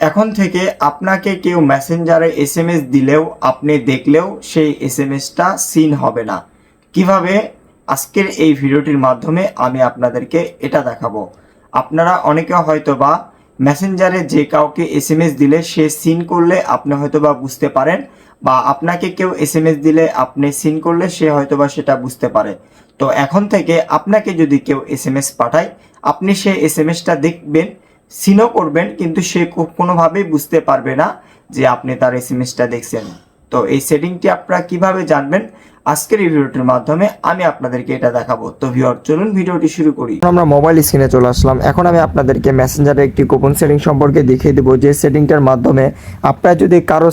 এখন থেকে আপনাকে কেউ মেসেঞ্জারে এস এম এস দিলেও, আপনি দেখলেও সেই এস এম এসটা সিন হবে না। কীভাবে? আজকের এই ভিডিওটির মাধ্যমে আমি আপনাদেরকে এটা দেখাবো। আপনারা অনেকে হয়তো বা মেসেঞ্জারে যে কাউকে এস এম এস দিলে সে সিন করলে আপনি হয়তো বা বুঝতে পারেন, বা আপনাকে কেউ এস এম এস দিলে আপনি সিন করলে সে হয়তো বা সেটা বুঝতে পারে। তো এখন থেকে আপনাকে যদি কেউ এস এম এস পাঠায়, আপনি সেই এস এম এসটা দেখবেন সিনও করবেন, কিন্তু সে কোনোভাবেই বুঝতে পারবে না যে আপনি তার এস এম দেখছেন। তো এই সেটিংটি আপনারা কীভাবে জানবেন? আজকের এই ভিডিওটির মাধ্যমে আমি আপনাদেরকে এটা দেখাবো। তো ভিউয়ার চলুন ভিডিওটি শুরু করি। আমরা মোবাইল স্ক্রিনে চলে আসলাম। এখন আমি আপনাদেরকে মেসেঞ্জারে একটি গোপন সেটিং সম্পর্কে দেখিয়ে দেবো। যে সেটিংটার মাধ্যমে আপনারা যদি কারও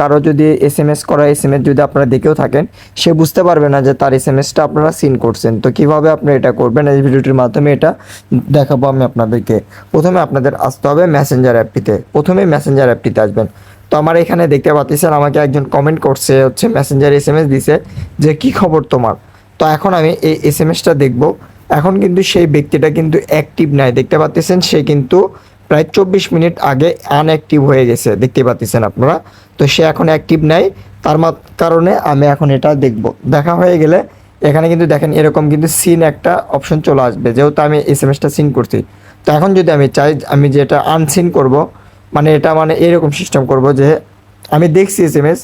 কারও যদি এস এম এস করা এস এম এস যদি আপনারা দেখেও থাকেন, সে বুঝতে পারবে না যে তার এস এম এসটা আপনারা সিন করছেন। তো কীভাবে আপনি এটা করবেন? এই ভিডিওটির মাধ্যমে এটা দেখাবো আমি আপনাদেরকে। প্রথমে আপনাদের আসতে হবে মেসেঞ্জার অ্যাপটিতে প্রথমে মেসেঞ্জার অ্যাপটিতে আসবেন। তো আমার এখানে দেখতে পাচ্ছেন, আমাকে একজন কমেন্ট করছে, হচ্ছে মেসেঞ্জার এস এম এস দিছে যে, কি খবর তোমার? তো এখন আমি এই এস এম এসটা দেখব। এখন কিন্তু সেই ব্যক্তিটা কিন্তু অ্যাক্টিভ নাই। দেখতে পাচ্ছেন, সে কিন্তু প্রায় চব্বিশ মিনিট আগে আনঅ্যাক্টিভ হয়ে গেছে। দেখতে পাচ্ছেন আপনারা? তো সে এখন অ্যাক্টিভ নাই। তার কারণে আমি এখন এটা দেখব। দেখা হয়ে গেলে এখানে কিন্তু দেখেন, এরকম কিন্তু সিন একটা অপশন চলে আসবে। যেহেতু আমি এস এম এসটা সিন করছি। তো এখন যদি আমি চাই, আমি যেটা আনসিন করব মানে এটা মানে এরকম সিস্টেম করব যে আমি দেখছি এস এম এস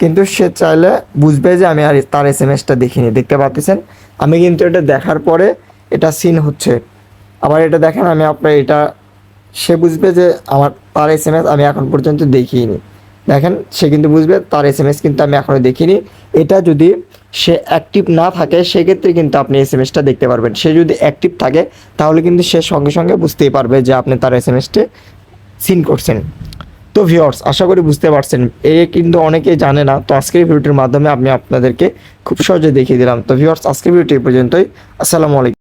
কিন্তু সে চাইলে বুঝবে যে আমি আর তার এস এম এসটা দেখিনি। দেখতে পাচ্ছেন? আমি কিন্তু এটা দেখার পরে এটা সিন হচ্ছে। আবার এটা দেখেন, আমি আপনার এটা, সে বুঝবে যে আমার তার এস এম এস আমি এখন পর্যন্ত দেখিনি। দেখেন, সে কিন্তু বুঝবে তার এস এম এস কিন্তু আমি এখনও দেখিনি। এটা যদি সে অ্যাক্টিভ না থাকে, সেক্ষেত্রে কিন্তু আপনি এস এম এসটা দেখতে পারবেন। সে যদি অ্যাক্টিভ থাকে, তাহলে কিন্তু সে সঙ্গে সঙ্গে বুঝতেই পারবে যে আপনি তার এস এম এসটি সিন করছেন। তো ভিওর্স আশা করি বুঝতে পারছেন। এ কিন্তু অনেকেই জানে না, তো আজকের ভিডিওটির মাধ্যমে আমি আপনাদেরকে খুব সহজে দেখিয়ে দিলাম। তো ভিওর্স আজকের ভিডিওটি পর্যন্তই। আসসালামু আলাইকুম।